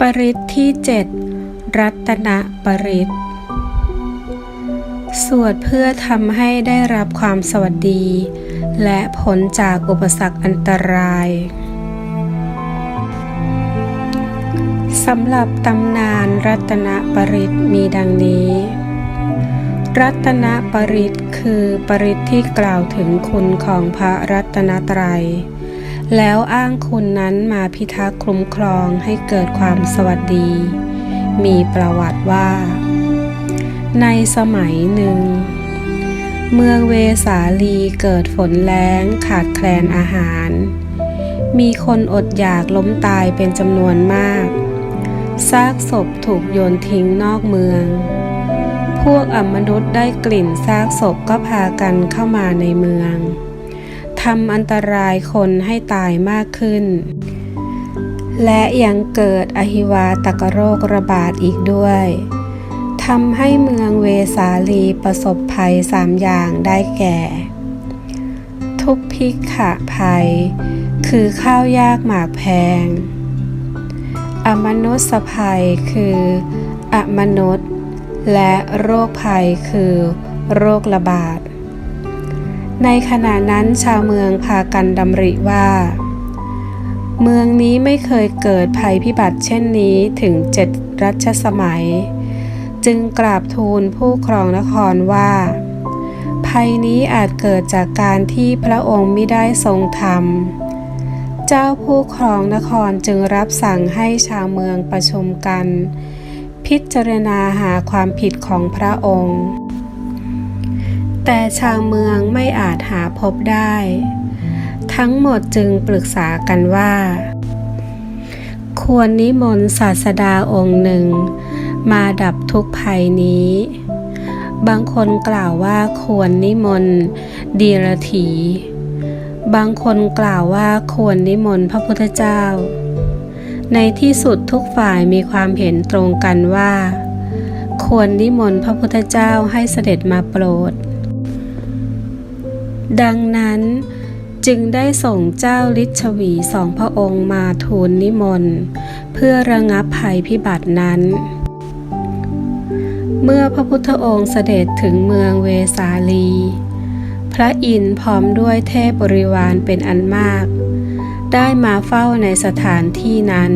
ปริตที่เจ็ดรัตนปริตสวดเพื่อทำให้ได้รับความสวัสดี และพ้นจากอุปสรรคอันตรายสำหรับตำนานรัตนปริตมีดังนี้ รัตนปริตคือปริตที่กล่าวถึงคุณของพระรัตนตรัย แล้วอ้างคุณนั้นมาพิทักษ์คุ้มครองให้เกิดความสวัสดี มีประวัติว่า ในสมัยหนึ่ง เมืองเวสาลีเกิดฝนแล้งขาดแคลนอาหาร มีคนอดอยากล้มตายเป็นจำนวนมากซากศพถูกโยนทิ้งนอกเมือง พวกอมนุษย์ได้กลิ่นซากศพก็พากันเข้ามาในเมือง ทำอันตรายคนให้ตายมากขึ้น และยังเกิดอหิวาตกโรคระบาดอีกด้วยทำให้เมืองเวสาลีประสบภัยสามอย่างได้แก่ ทุกพิกขะภัย คือข้าวยากหมากแพง อมนุษยภัยคืออมนุษย์ และโรคภัยคือโรคระบาด ในขณะนั้นชาวเมืองพากันดำริว่า เมืองนี้ไม่เคยเกิดภัยพิบัติเช่นนี้ถึงเจ็ดรัชสมัย จึงกราบทูลผู้ครองนครว่า ภัยนี้อาจเกิดจากการที่พระองค์ไม่ได้ทรงธรรม เจ้าผู้ครองนครจึงรับสั่งให้ชาวเมืองประชุมกัน พิจารณาหาความผิดของพระองค์ แต่ชาวเมืองไม่อาจหาพบได้ ทั้งหมดจึงปรึกษากันว่า ควรนิมนต์ศาสดาองค์หนึ่ง มาดับทุกข์ภัยนี้ บางคนกล่าวว่าควรนิมนต์ดีรถีบางคนกล่าวว่าควรนิมนต์พระพุทธเจ้า ในที่สุดทุกฝ่ายมีความเห็นตรงกันว่า ควรนิมนต์พระพุทธเจ้าให้เสด็จมาโปรด ดังนั้นจึงได้ส่งเจ้าลิชวีสองพระองค์มาทูลนิมนต์เพื่อระงับภัยพิบัตินั้น เมื่อพระพุทธองค์เสด็จถึงเมืองเวสาลี พระอินทร์พร้อมด้วยเทพบริวารเป็นอันมาก ได้มาเฝ้าในสถานที่นั้น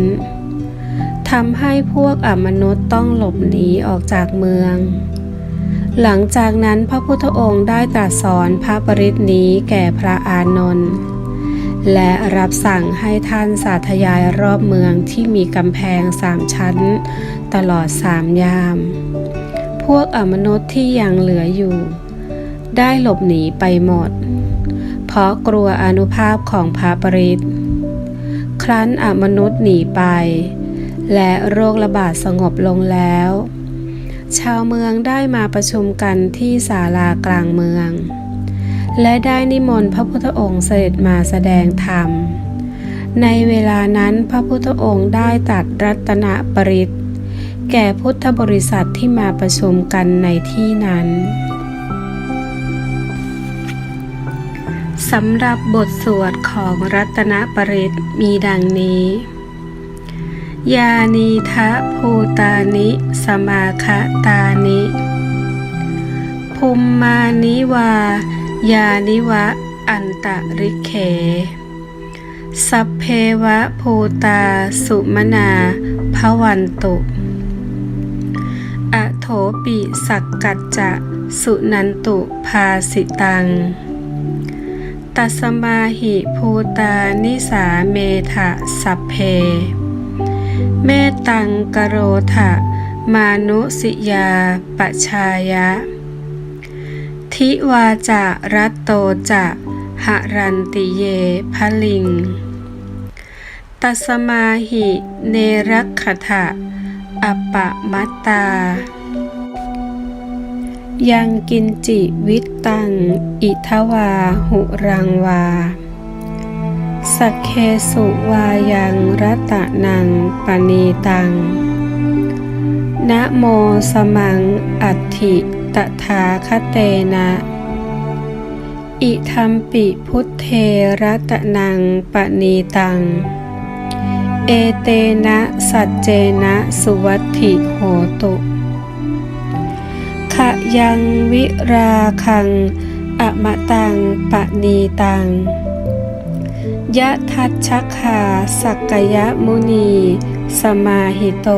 ทำให้พวกอมนุษย์ต้องหลบหนีออกจากเมือง หลังจากนั้นพระพุทธองค์ได้ตรัสสอนพระปริตนี้แก่พระอานนท์และรับสั่งให้ท่านสาธยายรอบเมืองที่มีกำแพงสามชั้น ตลอดสามยาม พวกอมนุษย์ที่ยังเหลืออยู่ ได้หลบหนีไปหมด เพราะกลัวอนุภาพของพระปริตครั้นอมนุษย์หนีไป และโรคระบาดสงบลงแล้ว ชาวเมืองได้มาประชุมกันที่ศาลากลางเมือง และได้นิมนต์พระพุทธองค์เสด็จมาแสดงธรรม ในเวลานั้นพระพุทธองค์ได้ตรัดรัตนปริตแก่พุทธบริษัทที่มาประชุมกันในที่นั้นสำหรับบทสวดของรัตนปริตมีดังนี้ ยานีทะภูตานิ สมาคะตานิภูมมานิวา ยานิวะ อันตริเคสัพเพวะภูตา สุมนาภวันตุอโถปิสักกัจจะ สุนันตุภาสิตัง ตัสมาหิภูตานิสาเมทะสัพเพ เมตังกโรทะมานุสิยาปชายะ ทิวาจะรัตโตจะหรันติเยพลิง ตัสมาหิเนรักขทะอปะมัตตา ยังกินจิวิตตัง อิทวาหุรังวา สักเคสุวายังรัตนังปณีตัง นะโมสมังอัตถิตถาคเตนะ อิทัมปิพุทเทรัตนังปณีตัง เอเตนะสัจเจนะสุวัตถิโหตุขะยังวิราคังอมะตังปะนีตัง ยะทัชชคาสักกยมุนี สมาหิโต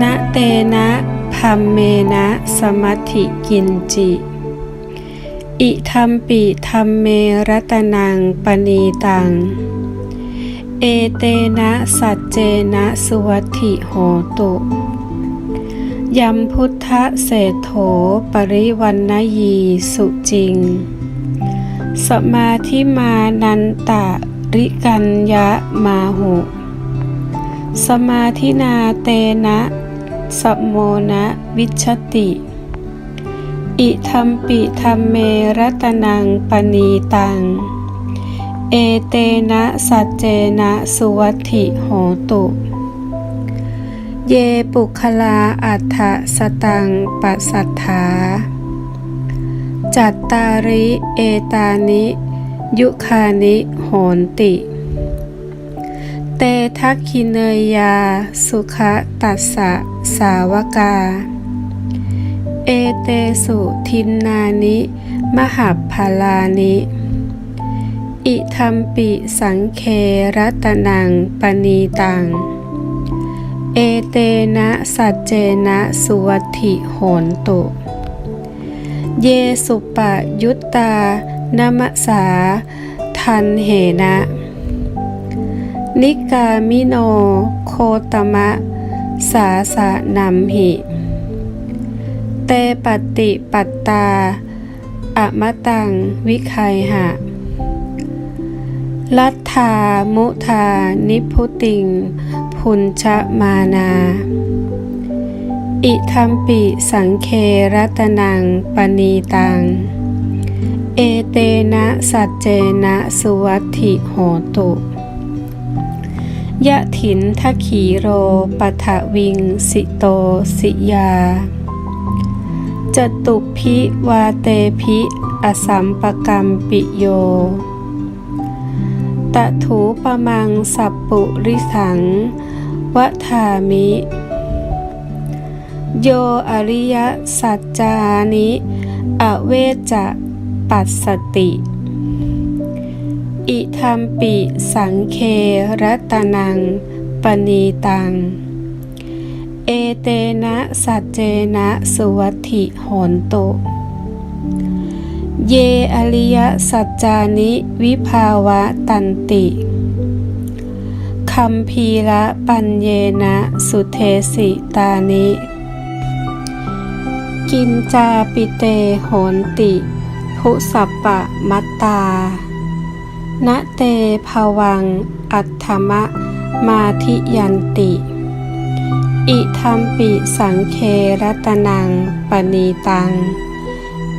นะเตนะพัมเมนะสมัติกินจิ อิทัมปิทัมเมรตนังปณีตัง เอเตนะสัจเจนะสุวัติโหตุยัมพุทธเศโถปริวันนยีสุจริง สมาธิมานันตะริกัญญะมาหุสมาธินาเตนะสมโมนะวิชติ อิทัมปิทัมเมรัตนังปณีตัง เอเตนะสัจเจนะสุวัติโหตุ เยปุคลาอัฏฐสตังปัสสัทธา จัตตาริเอตานิ ยุคานิโหนติ เตทักขิเนยยา สุขตัสสะสาวกา เอเตสุทินนานิ มหัพพลานิ อิทัมปิสังเครัตนังปณีตัง เอเตนะสัจเจนะสุวัติโหนตุ เยสุปะยุตตานมสา ทันเหนะ นิกามิโนโคตมะ สาสะนัมหิ เตปฏิปัตตาอะมะตังวิคัยหะ ลัทธามุทานิพุติง พุญชมานา อิทัมปิสังเครัตนังปณีตัง เอเตนะสัจเจนะสุวัติโหตุยะถินทขีโรปัทวิงสิโตสิยาจตุพิวาเตพิอสัมปกรรมปิโยตะถูปะมังสัปปุริสังวทามิ โยอริยสัจจานิอเวจะปัสสติ อิทัมปิสังเครัตนังปณีตัง เอเตนะสัจเจนะสุวัติหนตุเยอริยสัจจานิวิภาวะตันติคัมพีละปัญเยนะสุเทสิตานิ กินจาปิเตโหนติ ภุสัปปะมัตตา ณเตภวัง อัตถมะ มาทิยันติ อิทัมปิสังเครัตนังปณีตัง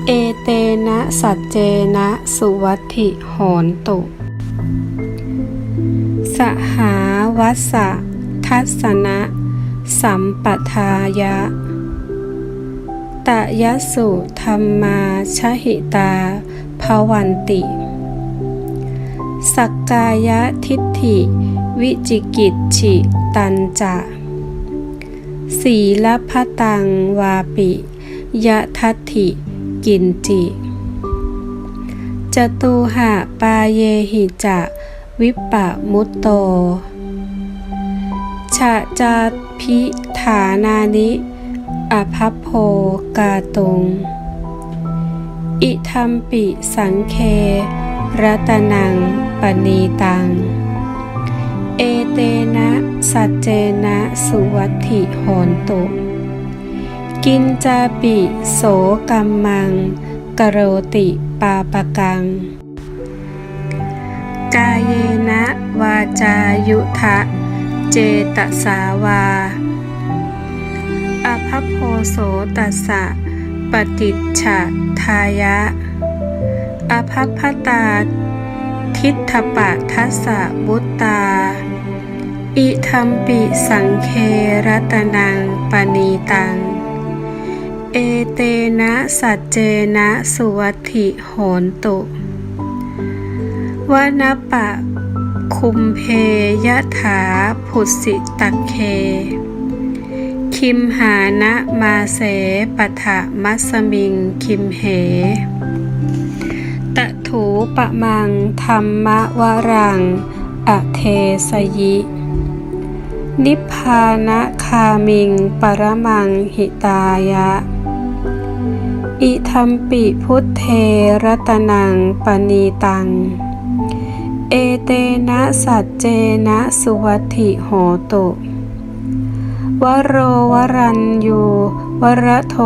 เอเตนะสัจเจนะสุวัติโหนตุ สหาวัสสะทัศนะ สัมปทายะ ตยสุธรรมาชหิตาภวันติ สักกายทิฏฐิ วิจิกิจฉิตันจะสีลพตังวาปิยะทัตถิกินจิจตุหะปาเยหิจะวิปปะมุตโตชะจาพิฐานานิอภัพ กาตุง อิทัมปิสังเครัตนังปณีตัง เอเตนะสัจเจนะสุวัติโหนตุ กินจาปิโสกัมมัง กโรติปาปกัง กายเยนะวาจายุทะ เจตสาวา อภัพโพโสตัสสะปฏิจฉทายะ อภัพพตา ทิฏฐปะทัสสะบุตตา อิทัมปิสังเครัตนังปณีตัง เอเตนะสัจเจนะสุวัติโหนตุวนปะคุมเพยะถาผุสิตักเค คิมหานะมาเสปะทะมัสมิง คิมเหตะถูปะมังธรรมวรัง อเทสยิ นิพพานะคามิง ปรมังหิตายะ อิทัมปิพุทเทรตนังปณีตัง เอเตนะสัจเจนะสุวัติโหตุ วโรวรัญยูวรโท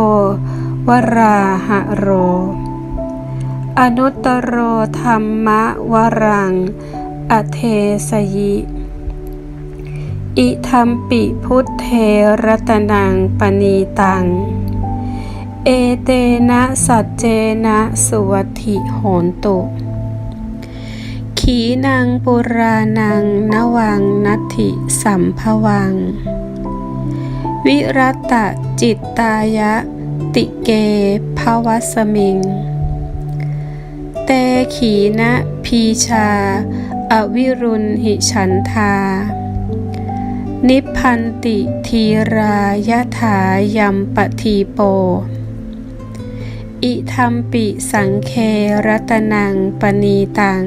วราหะโร อนุตโรธรรมะวรัง อเทสยิอิทัมปิพุทเทรัตนังปณีตัง เอเตนะสัจเจนะสุวัติโหนตุ ขีนางปุรานังนวังนัตถิสัมภวัง วิรัตตจิตตายะ ติเกภวสมิง เตขีนะพีชา อวิรุณหิฉันทา นิพพันติทีรายะถายัมปทีโป อิทัมปิสังเครัตนังปณีตัง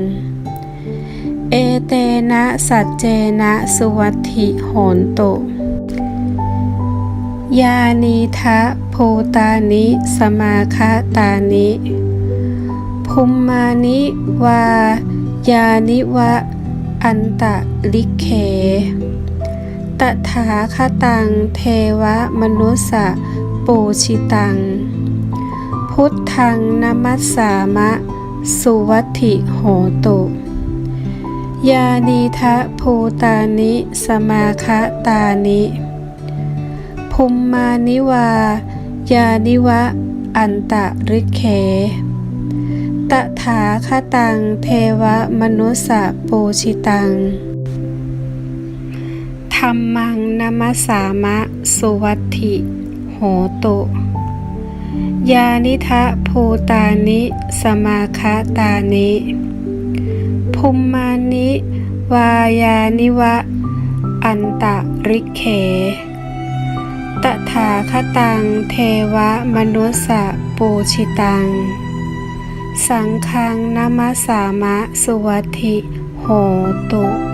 เอเตนะสัจเจนะสุวัติโหนตุ ยานีทะภูตานิ สมาคาตานิภุมมานิวายานิวะ อันตะลิเขตถาคตังเทวมนุสสะปูชิตัง พุทธังนมัสสามะ สุวัติโหตุยานีทะภูตานิ สมาคตานิ ภุมมานิวา ยานิวะ อันตะริเขตถาคตัง เทวมนุสสะปูชิตัง ธรรมังนมัสามะ สุวัติ โหตุ ยานิทะภูตานิ สมาคตานิภุมมานิ วายานิวะ อันตะริเข ตถาคตังเทวมนุสะปูชิตัง สังฆังนามาสามะสุวัติโหตุ